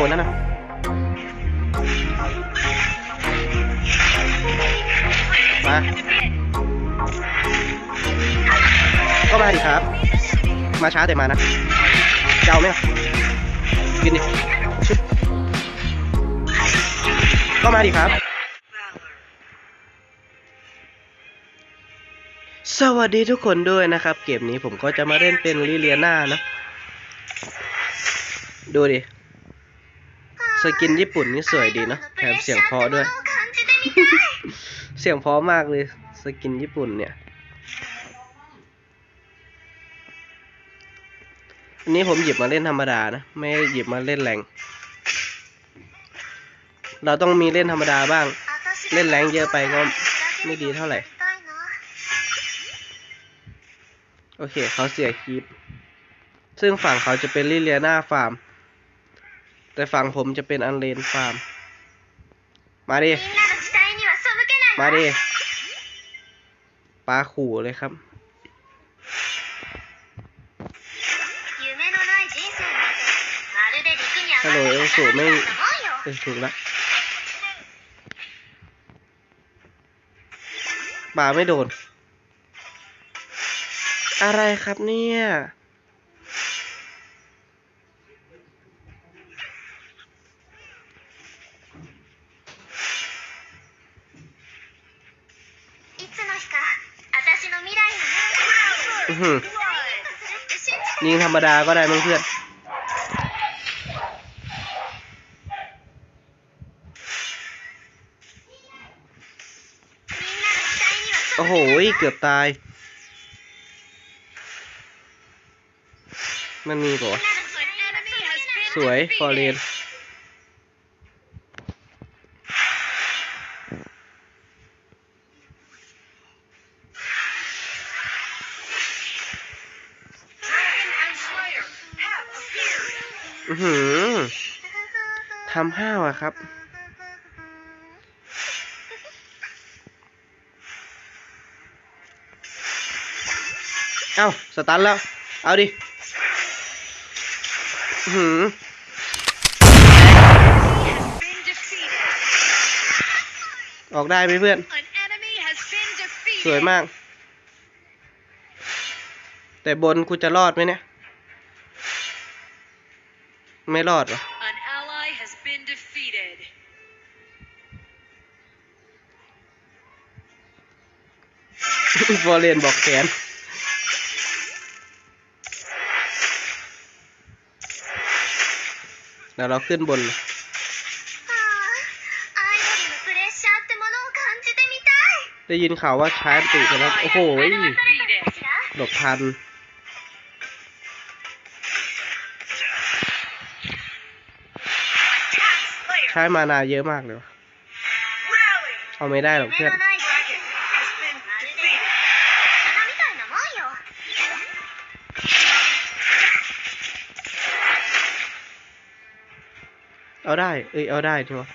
ดนแล้วนะมาก็มาดิครับ มาช้าแต่มานะเจะเอาไหมกินดิก็มาดิครับ สวัสดีทุกคนด้วยนะครับ เกมนี้ผมก็จะมาเล่นเป็นลิเลียนานะ ดูดิ สกินญี่ปุ่นนี่สวยดีเนอะแถมเสียงเพราะด้วย เสียงเพราะมากเลย สกินญี่ปุ่นเนี่ยอันนี้ผมหยิบมาเล่นธรรมดานะ ไม่หยิบมาเล่นแรง เราต้องมีเล่นธรรมดาบ้าง เล่นแรงเยอะไปก็ไม่ดีเท่าไหร่ โอเคเขาเสียคลิป ซึ่งฝั่งเขาจะเป็นลิเลียนาฟาร์ม แต่ฝั่งผมจะเป็นอันเลนฟาร์ม มาดิ มาดิปลาขู่เลยครับ ฮัลโหลเอลสูไม่เออถูกละปลาไม่โดน อะไรครับเนี่ย อื้อหือยิงธรรมดาก็ได้มั้งเพื่อนโอ้โห เกือบตาย มันมีปะวะสวย ฟอร์เรนำห้าวอะครับ เอาสตันแล้ว เอาดิอื้อหือออกได้ไหมเพื่อน สวยมาก แต่บนกูจะรอดไหมเนี่ย ไม่รอดวะ An ฟอร์เรนบอกแขนเดี๋ยวเราขึ้นบนเลยได้ยินข่าวว่าชาร์จติกันแล้วโอ้โห Defeated. หลบทันใช้มานาเยอะมากเลยวะเอาไม่ได้หรอกเพื่อน เอาได้ เอ้ย เอาได้ทีวะ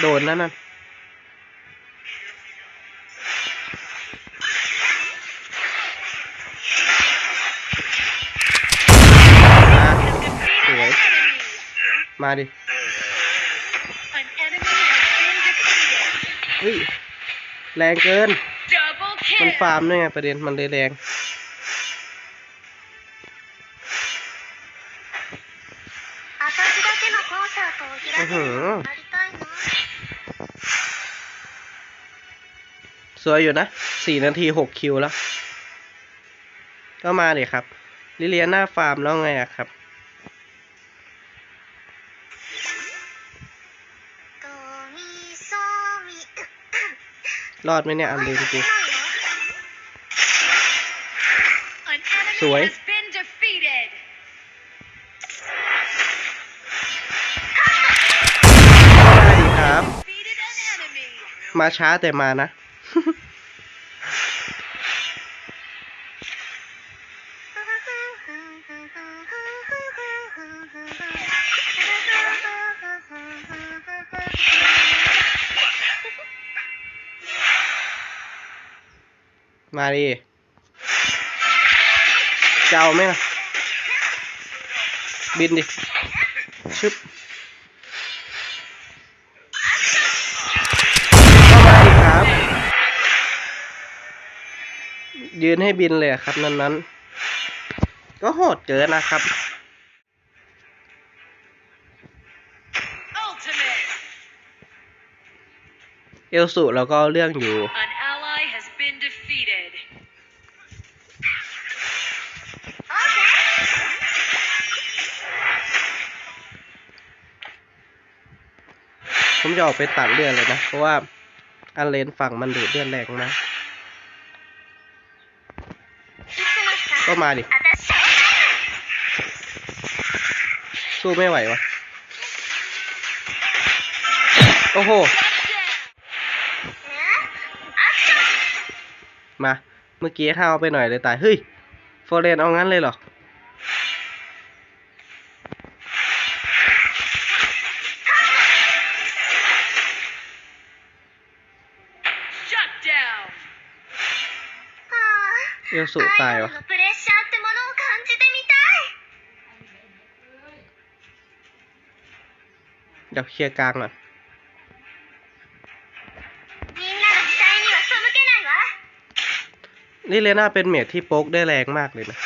โดนแล้วนั่นมาสวยมาดิ เฮ้ย แรงเกิน Double มัน kill. ฟาร์มด้วยไงประเด็นมันเลยแรงอื้อหือสวยอยู่นะสี่นาทีหกคิวแล้ว ก็มาเลยครับ ลิเลียหน้าฟาร์มแล้วไงอะครับ รอดไหมเนี่ยอันเลนกูสวย มาช้าแต่มานะ มาดิจะเอาไหมล่ะ บินดิ ชึบเข้ามาดิครับ ยืนให้บินเลยอะครับนั้นนั้นๆก็โหดเกินนะครับ Ultimate. เอลสุเราก็เอาเรื่องอยู่ ผมจะออกไปตัดเลือดเลยนะ เพราะว่าอันเลนฝั่งมันดูดเลือดแรงมากก็มาดิ สู้ไม่ไหววะ โอ้โห มา เมื่อกี้ถ้าเอาไปหน่อยเลยตาย เฮ้ย โฟเรนเอางั้นเลยเหรอ เอลสุตายวะเดี๋ยวเคลียร์กลางก่อนี่เลน่าเป็นเมทที่โป๊กได้แรงมากเลยนะ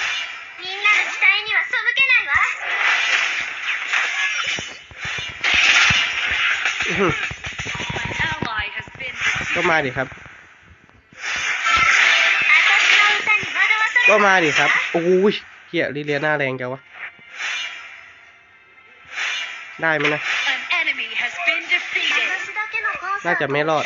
ก็มาดิครับ ก็มาดิครับโอ้ยเฮียลิเลียหน้าแรงจังวะ ได้ไหมนะ น่าจะไม่รอด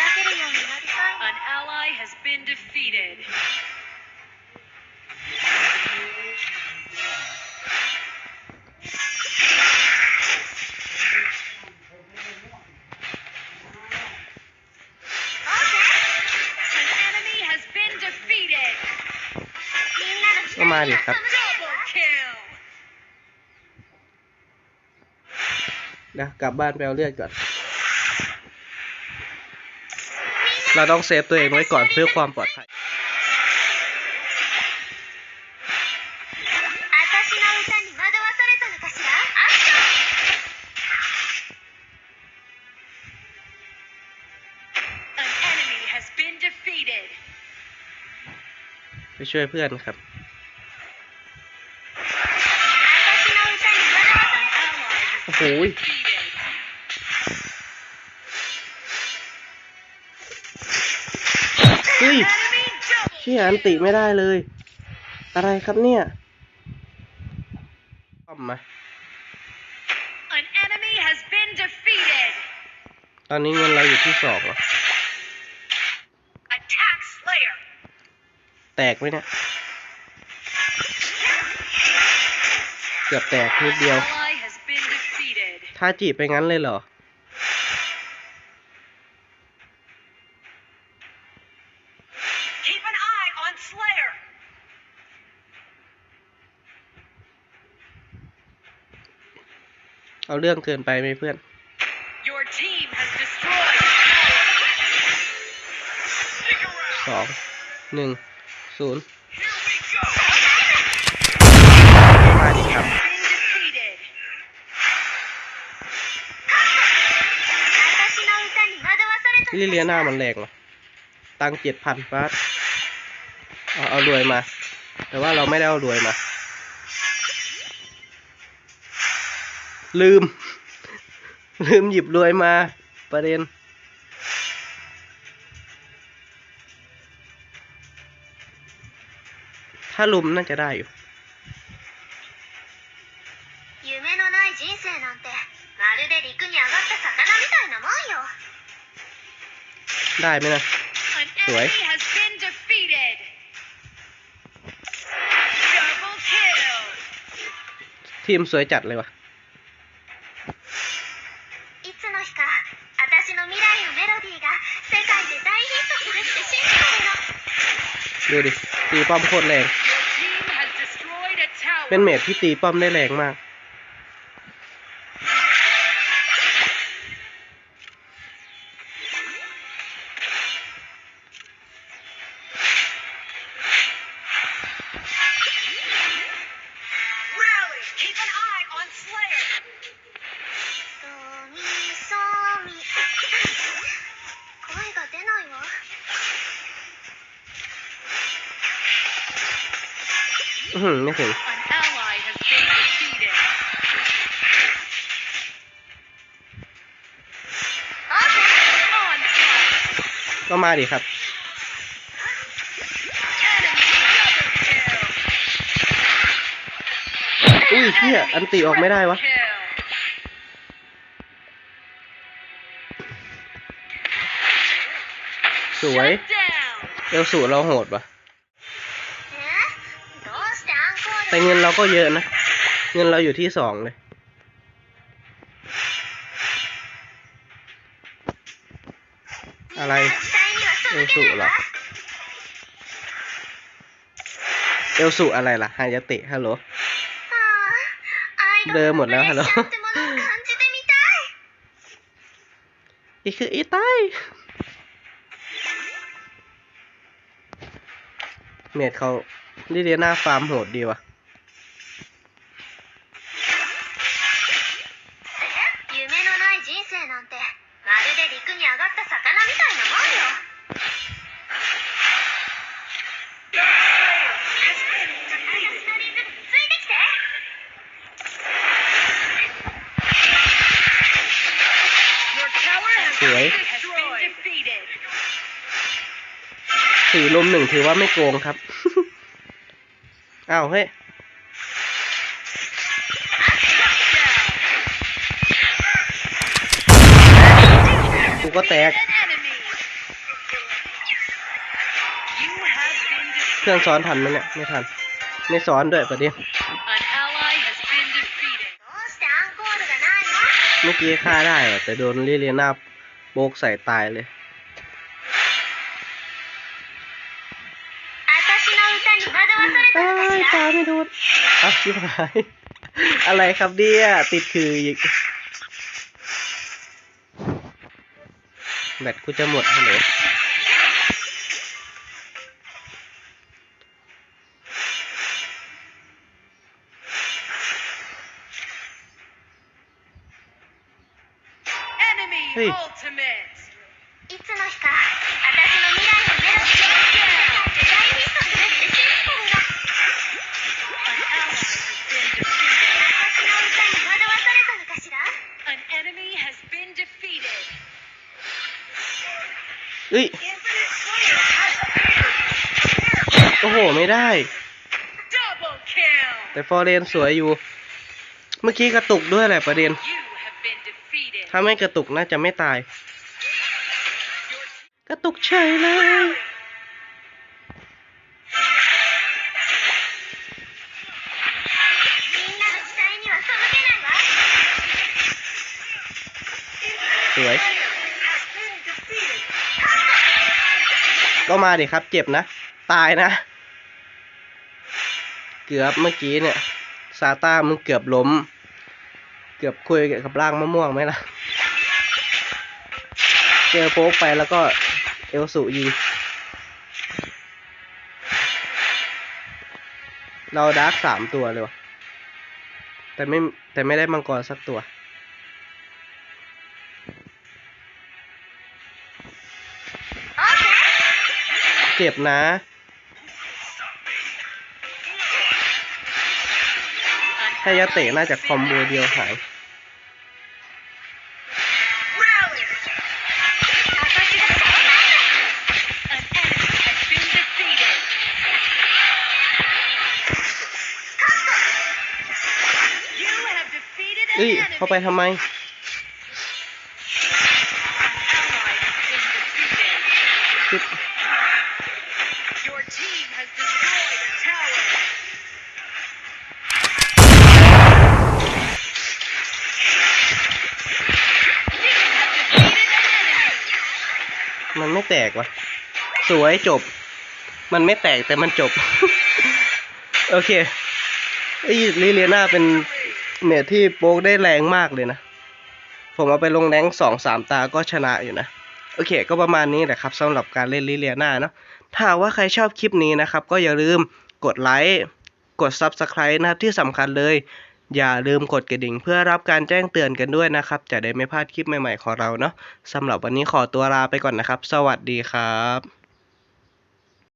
เลยครับ นะ กลับบ้านไปเอาเลือดก่อน เราต้องเซฟตัวเองไว้ก่อนเพื่อความปลอดภัยไปช่วยเพื่อนครับ ห been ย defeated. เฮ้ย Enemy double เชี่ยอันติไม่ได้เลย อะไรครับเนี่ยป้อมมา An enemy has been defeated. ตอนนี้เงินเราอยู่ที่สองเหรอ Attack Slayer. แตกไหมเนี่ย เกือบแตกนิดเดียว Ally has been defeated. ถ้าจีบไปงั้นเลยเหรอ Keep an eye on Slayer. เอาเรื่องเกินไปไหมเพื่อน Your team has destroyed. สอง หนึ่ง ศูนย์มาดิครับ ลิเลียน่ามันแรงว่ะตังเจ็ดพันฟาสเอาเอารวยมา แต่ว่าเราไม่ได้เอารวยมา ลืม ลืมหยิบรวยมา ประเด็น ถ้าลุมน่าจะได้อยู่ ได้ไหมนะ สวย ทีมสวยจัดเลยวะดูดิ ตีป้อมโคตรแรง เป็นเมทที่ตีป้อมได้แรงมาก ไม่ถึง An ally has been defeated. オーケー Onslaught. ก็มาดิครับ Enemy double kill. อุ้ยเฮียอันติออกไม่ได้วะ Kill. สวย Shut down. เอลสูเราโหดปะ แต่เงินเราก็เยอะนะ เงินเราอยู่ที่สองเลย อะไรเอลสุหรอเอลสุอะไรล่ะฮายาเตะฮัลโหลเดิมหมดแล้วฮัลโหลอีคืออีายเมดเขาลิเดียนาฟาร์มโหดดีวะ่ะ ลมหนึ่งถือว่าไม่โกงครับ อ้าวเฮ้ย กูก็แตก เครื่องซ้อนทันไหมเนี่ย ไม่ทัน ไม่ซ้อนด้วยประเดี๋ยวเมื่อกี้ฆ่าได้ แต่โดนลีเลียนาโบกใส่ตายเลย ไม่ดูอะชิบหาย อะไรครับเนี่ยติดคืออีกแบตกูจะหมดฮัลโหล เฮ้ย โอ้โห ไม่ได้ แต่ฟอร์เรนสวยอยู่ เมื่อกี้กระตุกด้วยแหละประเด็น ถ้าไม่กระตุกน่าจะไม่ตาย กระตุกเฉยเลยสวย ก็มาดิครับ เจ็บนะ ตายนะ เกือบเมื่อกี้เนี่ย ซาต้ามึงเกือบล้ม เกือบคุยกับร่างมะม่วงไหมล่ะ เจอโป๊กไปแล้วก็เอลสุยิงเราดาร์กสามตัวเลยวะแต่ไม่แต่ไม่ได้มังกรสักตัว เจ็บนะ ถ้ายาเตะน่าจะคอมโบเดียวหาย rally. 私が An enemy has been defeated. You have defeated an เอ้ย enemy. เข้าไปทำไม กวะ สวยจบ มันไม่แตกแต่มันจบ โอเคไอ้ลิเลียนาเป็นเมทที่โป๊กได้แรงมากเลยนะ ผมเอาไปลงแรงสองสามตาก็ชนะอยู่นะ โอเค ก็ประมาณนี้แหละครับสำหรับการเล่นลิเลียนาเนาะถ้าว่าใครชอบคลิปนี้นะครับ ก็อย่าลืมกดไลค์กด Subscribe นะครับที่สำคัญเลย อย่าลืมกดกระดิ่งเพื่อรับการแจ้งเตือนกันด้วยนะครับ จะได้ไม่พลาดคลิปใหม่ๆของเราเนาะสำหรับวันนี้ขอตัวลาไปก่อนนะครับ สวัสดีครับ